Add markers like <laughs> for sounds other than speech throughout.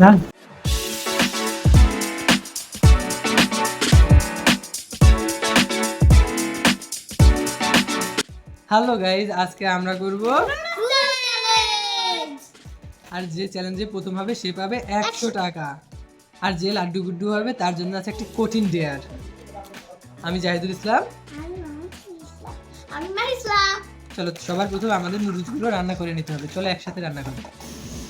Hello guys আজকে আমরা করব আর যে চ্যালেঞ্জে প্রথম হবে সে পাবে একশো টাকা। আর যে লাড্ডু গুড্ডু হবে তার জন্য আছে একটি কঠিন ডেয়ার আমি জাহিদুল ইসলাম। চলো সবার প্রথমে আমাদের নুডলসগুলো রান্না করে নিতে হবে। চলো একসাথে রান্না করি।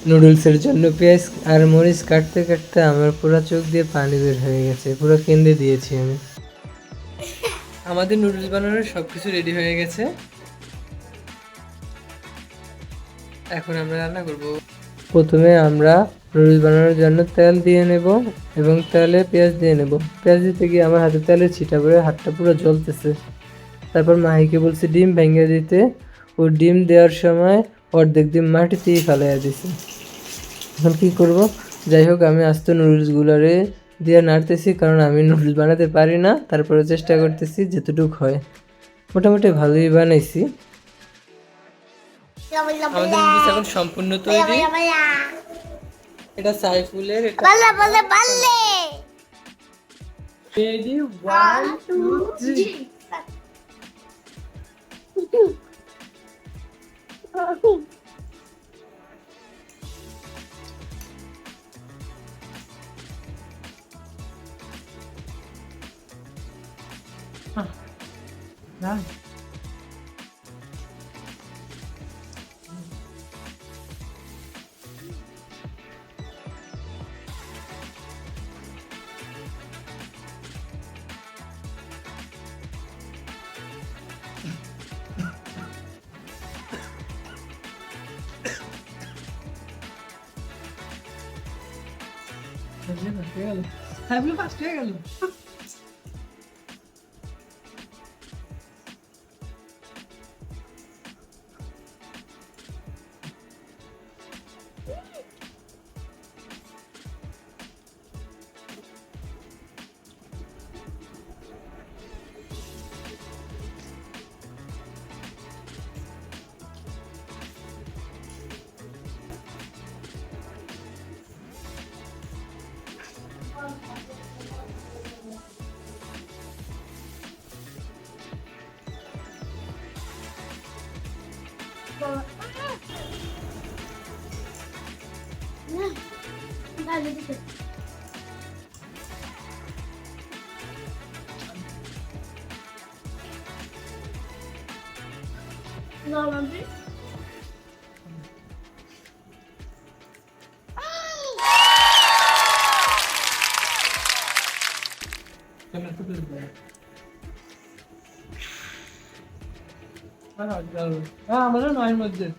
নুডলসের জন্য পেঁয়াজ আর মরিচ কাটতে কাটতে আমার পুরো চোখ দিয়ে পানি বের হয়ে গেছে, পুরো কেন্দ্রে দিয়েছি আমি। আমাদের নুডলস বানানোর সব কিছু রেডি হয়ে গেছে। এখন আমরা রান্না করব। প্রথমে আমরা নুডলস বানানোর জন্য তেল দিয়ে নেব এবং তেলে পেঁয়াজ দিয়ে নেব। পেঁয়াজ দিতে গিয়ে আমার হাতে তেলের ছিটা পড়ে হাতটা পুরো জ্বলতেছে। তারপর মাহিকে বলছি, ডিম ভেঙে দিতে। ও ডিম দেওয়ার সময় অর্ধেক ডিম মাটিতেই ফেলাইয়া দিছে। এখন কি করব? যাই হোক আমি আস্ত নুডলসগুলোরে দিয়ে নাড়তেছি কারণ আমি নুডলস বানাতে পারি না। তারপরে চেষ্টা করতেছি যেতটুক হয়। মোটামুটি ভালোই বানাইছি। আমাদের নুডলস এখন সম্পূর্ণ তৈরি। এটা সাইফুলের এটা বলে বলে বলে ready Tá vendo a tela? Abriu. <laughs> halledeceğiz. Zorlandı. Hemen tutuyoruz böyle. Ha, güzel. Ha, bana mı ayrılmadı?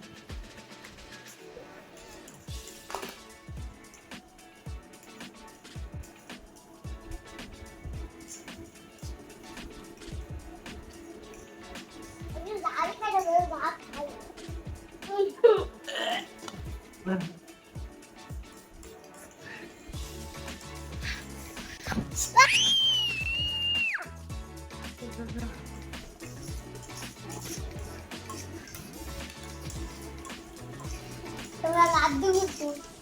লাড্ডু গুট্টু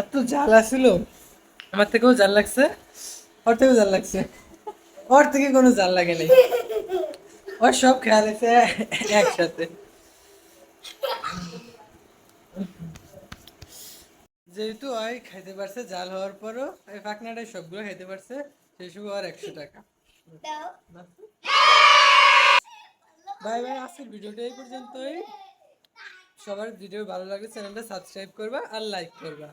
এত জাল আসছিল আমার থেকেও জাল লাগছে ওর থেকেও জাল লাগছে। ওর থেকে কোনো জাল লাগে নাই। ওর সব খেয়াল আছে একসাথে। যেহেতু ওই খাইতে পারছে জাল হওয়ার পরও এই ফাঁকনাটাই সবগুলো খাইতে পারছে সেসব আর একশো টাকা। বাই বাই আজকের ভিডিওটা এই পর্যন্তই। সবার ভিডিও ভালো লাগলে চ্যানেলটা সাবস্ক্রাইব করবা আর লাইক করবা।